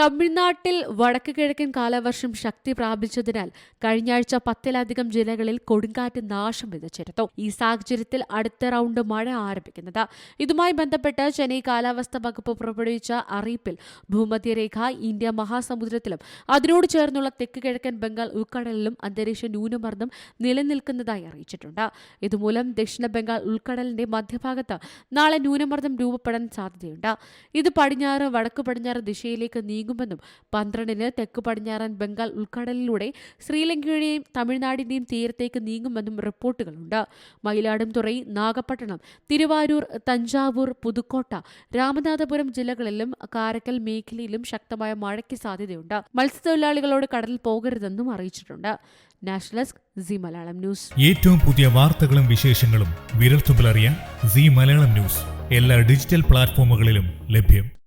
തമിഴ്നാട്ടിൽ വടക്ക് കിഴക്കൻ കാലവർഷം ശക്തി പ്രാപിച്ചതിനാൽ കഴിഞ്ഞാഴ്ച പത്തിലധികം ജില്ലകളിൽ കൊടുങ്കാറ്റ് നാശം വിതച്ചിരുന്നു ഈ സാഹചര്യത്തിൽ അടുത്ത റൗണ്ട് മഴ ആരംഭിക്കുന്നത്. ഇതുമായി ബന്ധപ്പെട്ട് ചെന്നൈ കാലാവസ്ഥാ വകുപ്പ് പുറപ്പെടുവിച്ച അറിയിപ്പിൽ ഭൂമധ്യരേഖ ഇന്ത്യ മഹാസമുദ്രത്തിലും അതിനോട് ചേർന്നുള്ള തെക്ക് കിഴക്കൻ ബംഗാൾ ഉൾക്കടലിലും അന്തരീക്ഷ ന്യൂനമർദ്ദം നിലനിൽക്കുന്നതായി അറിയിച്ചിട്ടുണ്ട്. ഇതുമൂലം ദക്ഷിണ ബംഗാൾ ഉൾക്കടലിന്റെ മധ്യഭാഗത്ത് നാളെ ന്യൂനമർദ്ദം രൂപപ്പെടാൻ സാധ്യതയുണ്ട്. ഇത് പടിഞ്ഞാറ് വടക്കു പടിഞ്ഞാറ് ദിശയിലേക്ക് നീങ്ങുമെന്നും പന്ത്രണ്ടിന് തെക്ക് പടിഞ്ഞാറൻ ബംഗാൾ ഉൾക്കടലിലൂടെ ശ്രീലങ്കയുടെയും തമിഴ്നാടിന്റെയും തീരത്തേക്ക് നീങ്ങുമെന്നും റിപ്പോർട്ടുകളുണ്ട്. മയിലാടുംതുറൈ നാഗപട്ടണം തിരുവാരൂർ തഞ്ചാവൂർ പുതുക്കോട്ട രാമനാഥപുരം ജില്ലകളിലും കാരക്കൽ മേഖലയിലും ശക്തമായ മഴയ്ക്ക് സാധ്യതയുണ്ട്. മത്സ്യത്തൊഴിലാളികളോട് കടലിൽ പോകരുതെന്നും അറിയിച്ചിട്ടുണ്ട്. National desk C Malayalam news. ഏറ്റവും പുതിയ വാർത്തകളും വിശേഷങ്ങളും വിരൽത്തുമ്പിൽ അറിയാൻ സി മലയാളം ന്യൂസ്. എല്ലാ ഡിജിറ്റൽ പ്ലാറ്റ്ഫോമുകളിലും ലഭ്യം.